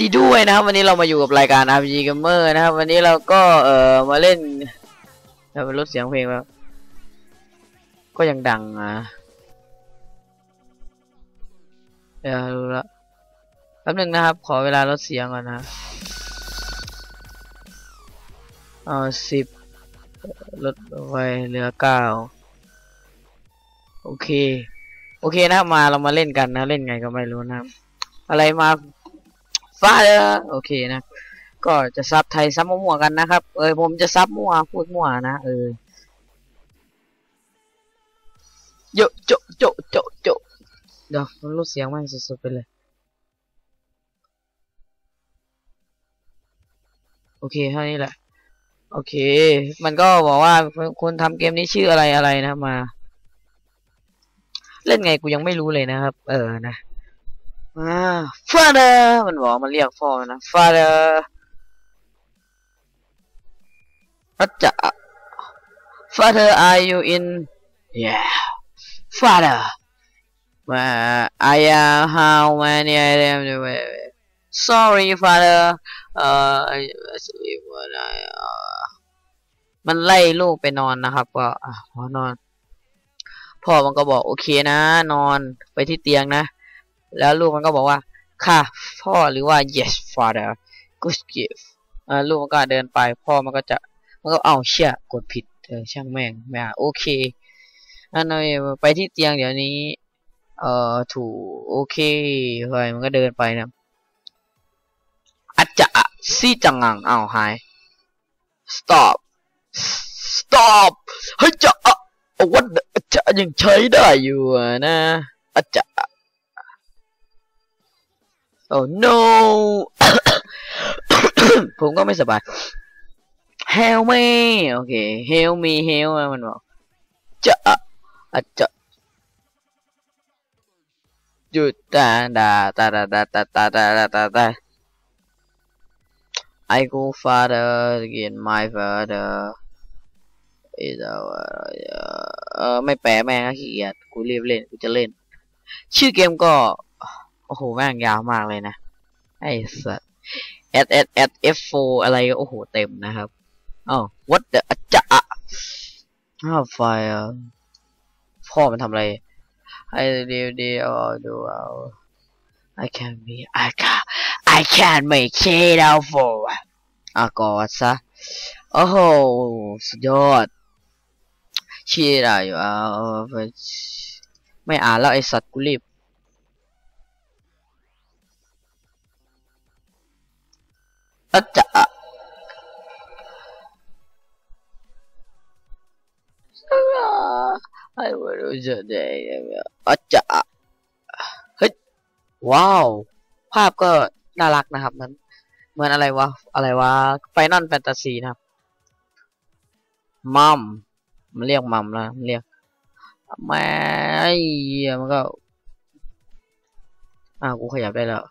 ดีด้วยนะครับ วันนี้เรามาอยู่กับรายการ RPG Gamer นะครับ วันนี้เราก็เอ่อมาเล่นเราไปลดเสียงเพลงแล้วก็ยังดังอะเดี๋ยวรู้ละแป๊บหนึงนะครับ ขอเวลาลดเสียงก่อนนะเออสิบลดไว้เหลือเก้าโอเค โอเคนะมาเรามาเล่นกันนะ เล่นไงก็ไม่รู้นะอะไรมา ฟาเดอโอเคนะ ก็จะซับไทยซับมั่วๆกันนะครับเออผมจะซับมั่วพูดมั่วนะเออโยโจโจโจโจเดี๋ยวมันลดเสียงมันสุดๆไปเลยโอเคเท่านี้แหละ โอเค มันก็บอกว่าคุณทำเกมนี้ชื่ออะไรอะไรนะมา เล่นไงกูยังไม่รู้เลยนะครับ เออนะ อ่า father มันบอกมันเรียกพ่อนะ father รัจจะ father are you in yeah father uh, I uh, how many I am sorry father เอ่อ sleep when I มันไล่ลูกไปนอนนะครับ ก็อะพอนอน พ่อมันก็บอกโอเคนะ นอนไปที่เตียงนะ แล้วลูกมันก็บอกว่า ค่ะพ่อหรือว่า yes father good gift ลูกมันก็เดินไป พ่อมันก็จะ มันก็เอาเชี่ยกดผิดเออช่างแม่งไม่โอเคอันนี้ไปที่เตียงเดี๋ยวนี้ เอ่อถูกโอเคเฮ้ยมันก็เดินไปนะอาจจะซี่จังงังอ้าวหาย stop stop เฮ้ยจะอะวัดจะยังใช้ได้อยู่นะอาจจะ oh no ผมก็ไม่สบาย help me โอเค help me help มันบอกจะอาจจะหยุดตาดาตาดาตาตาตาตาตาตาตา I go father again my father is our เออไม่แปลแม่งขี้เกียจกูรีบเล่นกูจะเล่น ชื่อเกมก็ โอ้โหแม่งยาวมากเลยนะ ไอ้สัส S S S F 4อะไรก็โอ้โห เต็มนะครับอ้าว what the จะอ้าวไฟพ่อมันทำอะไรไอ้เดียวเดียวดูเอา I can be I can I can make it out for อะกอดซะ โอ้โห สุดยอดชื่อะไรอยู่เอาไม่อ่านแล้วไอ้สัตว์กูรีบ อาจจะไอ้วันนี้จะได้อาจจะเฮ้ยว้าว ภาพก็น่ารักนะครับมันเหมือนอะไรวะ อะไรวะไฟนอลแฟนตาซีนะครับมัมมันเรียกมัมแล้วมันเรียกแม่ไอ้มันก็อ่ากูขยับได้แล้ว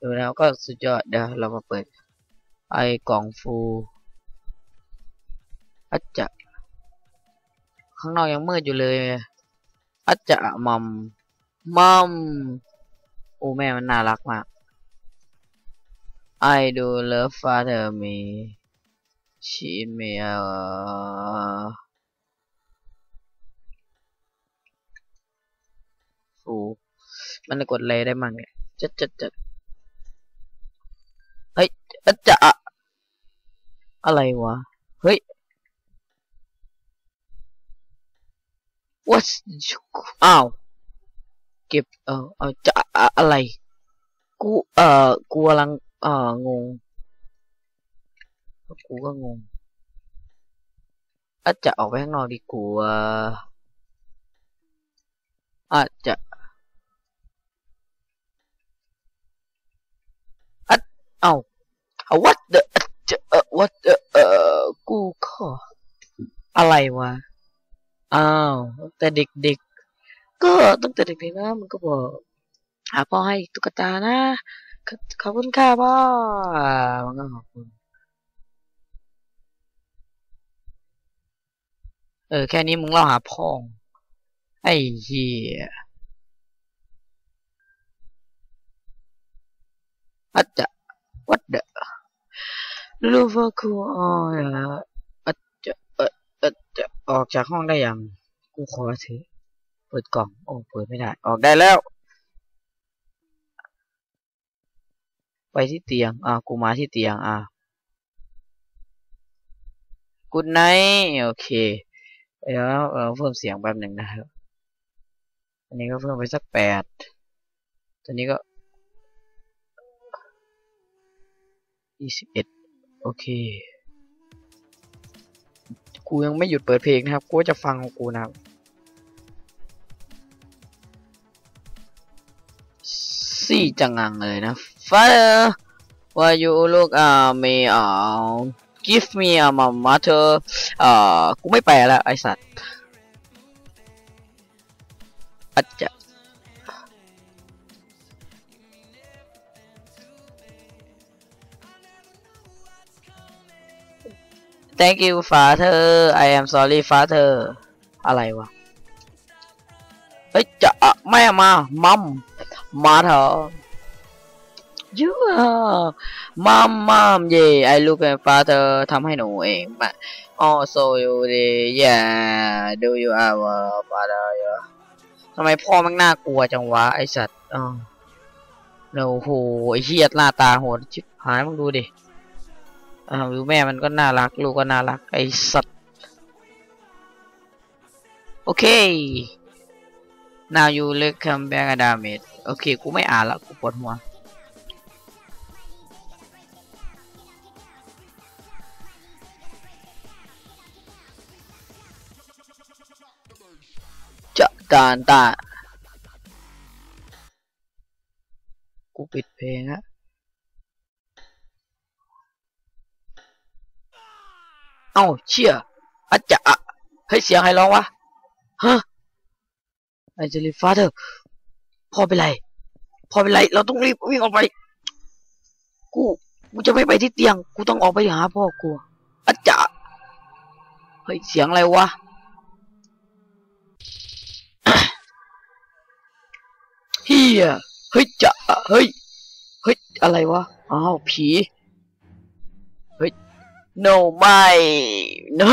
ดูแล้วก็สุดยอดเดี๋ยวเรามาเปิด ไอกล่องฟูอาจจะข้างนอกยังมืดอยู่เลยอาจจะมัมมัมโอ้แม่มันน่ารักมาก I do love father me she me uh ฟูมันกดอะไรได้มั่งเนี่ยจัดจัดจัดเฮ้ยอาจจะ อะไรวะ เฮ้ย what อ้าว เก็บ เออเอาจะอะไร กู เอ่อกูกำลัง เอ่องง กูก็งงอาจจะออกไปข้างนอกดีกว่าอาจจะอัดเอ้า what the what เอ่อกูขออะไรวะ อ้าวแต่เด็กๆ ก็ตั้งแต่เด็กๆนะมันก็บอก หาพ่อให้ตุ๊กตานะขอบคุณค่ะพ่อมันก็ขอบคุณเออ แค่นี้มึงเล่าหาพ่องไอ้เหี้ยอาจจะ what ลูฟคูอ๋ออาจะเอออาจะออกจากห้องได้ยังกูขอถือเปิดกล่อง โอ้เปิดไม่ได้ ออกได้แล้ว ไปที่เตียง อ่ากูมาที่เตียง อ่ากูไนโอเคเดี๋ยวเราเพิ่มเสียงแป๊บหนึ่งนะครับ อันนี้ก็เพิ่มไปสักแปดตัวนี้ก็ยี่สิบเอ็ด โอเค กูยังไม่หยุดเปิดเพลงนะครับ กูจะฟังของกูนะครับสี่จังงังเลยนะ Father why you look at me uh, give me a mother เอ่อกูไม่แปลแล้วไอสัตว์อาจจะ Thank you father I am sorry father อะไรวะ เฮ้ย จะแม่มา มัม มาเถอะยูมัมมัมเย่ I look at father ทำให้หนูเองมา also you the yeah do you have a father yeah ทำไมพ่อมันน่ากลัวจังวะ ไอสัตว์อ๋อโอ้โหไอเฮียหน้าตาโหดชิบหายมึงดูดิ อ่าดูแม่มันก็น่ารัก ลูกก็น่ารัก ไอสัตว์ โอเค now you look come back a damage โอเค กูไม่อ่านละ กูปวดหัว จะการตา กูปิดเพลงฮะ เอ้าเชี่ยอาจจะอะเฮ้ยเสียงใครร้องวะฮะไอเจลิฟาเธอร์พ่อเป็นไรพ่อเป็นไร เราต้องรีบวิ่งออกไป กูกูจะไม่ไปที่เตียง กูต้องออกไปหาพ่อกูอาจจะเฮ้ยเสียงอะไรวะเฮียเฮ้ยจะเฮ้ยเฮ้ยอะไรวะอ้าวผี no ไม่ no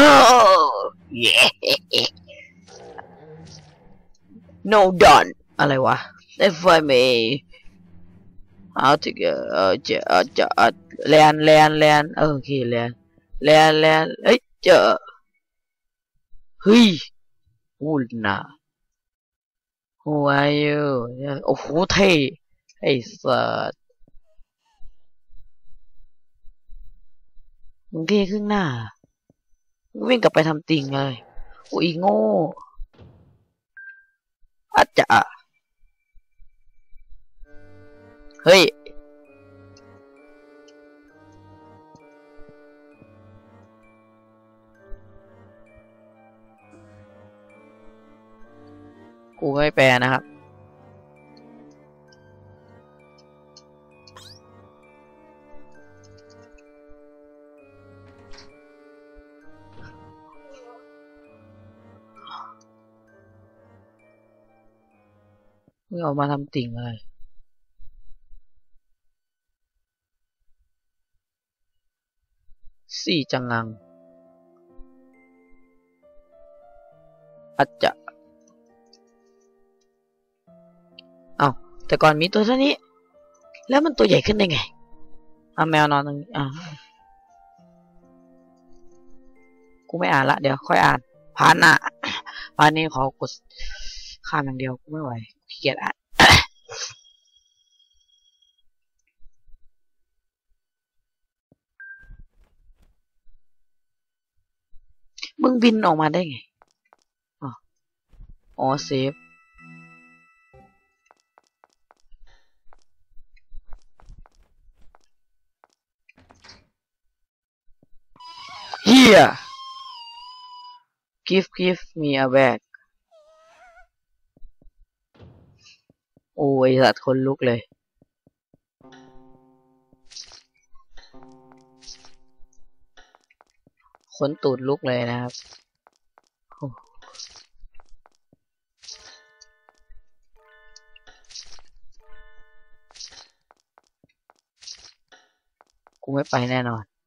yeah no done อะไรวะ if I may how to get เออจะเออจะเออแลนแลนแลนเออโอเคแลนแลนแลนเอ้ยเจอเฮ้ยอูน่า Who are you โอ้โหเท่ไอ้สัส มึงเท่ครึ่งหน้ามึงวิ่งกลับไปทำติงเลยโอ้ยโง่อาจจะเฮ้ยกูไม่แปลนะครับ มึงออกมาทำติ่งอะไรสี่จังงังอาจจะเอาแต่ก่อนมีตัวเท่านี้ แล้วมันตัวใหญ่ขึ้นได้ไงเอาแมวนอนตรงนี้อ่ากูไม่อ่านละ เดี๋ยวค่อยอ่านพานอะพานนี้ขอกดข้ามอย่างเดียวกูไม่ไหว ขี้เกียจอ่านมึงบินออกมาได้ไง อ๋อเซฟ Here give give me a bag โอ้ยสัตว์คนลุกเลยขนตูดลุกเลยนะครับ กูไม่ไปแน่นอน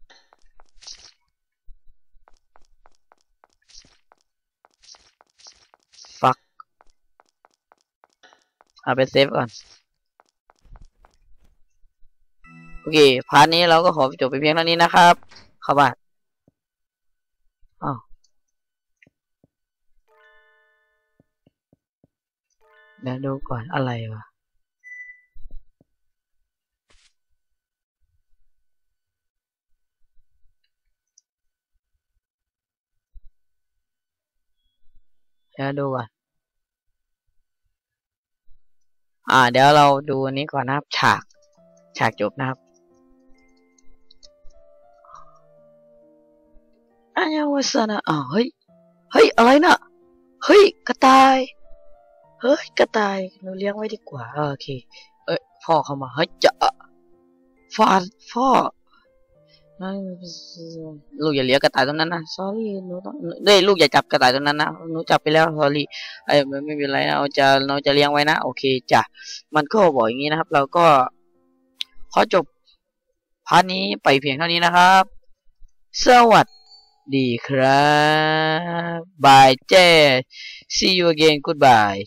เอาไปเซฟก่อน โอเค พาร์ทนี้เราก็ขอจบไปเพียงเท่านี้นะครับเข้าบ้านอ้าวเดี๋ยวดูก่อนอะไรวะเดี๋ยวดูก่อน อ่า เดี๋ยวเราดูอันนี้ก่อนนะครับ ฉาก ฉากจบนะครับอันยังวสนะอ้าเฮ้ย เฮ้ย อะไรน่ะเฮ้ย กระต่าย เฮ้ย กระต่ายหนูเลี้ยงไว้ดีกว่า โอเค เอ้ย พ่อเข้ามา เฮ้ยจะฟาดพ่อ ลูกอย่าเลี้ยงกระต่ายตรงนั้นนะ sorry หนูต้องเด้ยลูกอย่าจับกระต่ายตรงนั้นนะหนูจับไปแล้ว sorry ไอ้ยไม่ไม่เป็นไรนะเราจะเราจะเลี้ยงไว้นะ โอเคจ้ะมันก็บอกอย่างนี้นะครับ เราก็ขอจบพาร์ทนี้ไปเพียงเท่านี้นะครับ สวัสดีครับ บายเจ้ see you again goodbye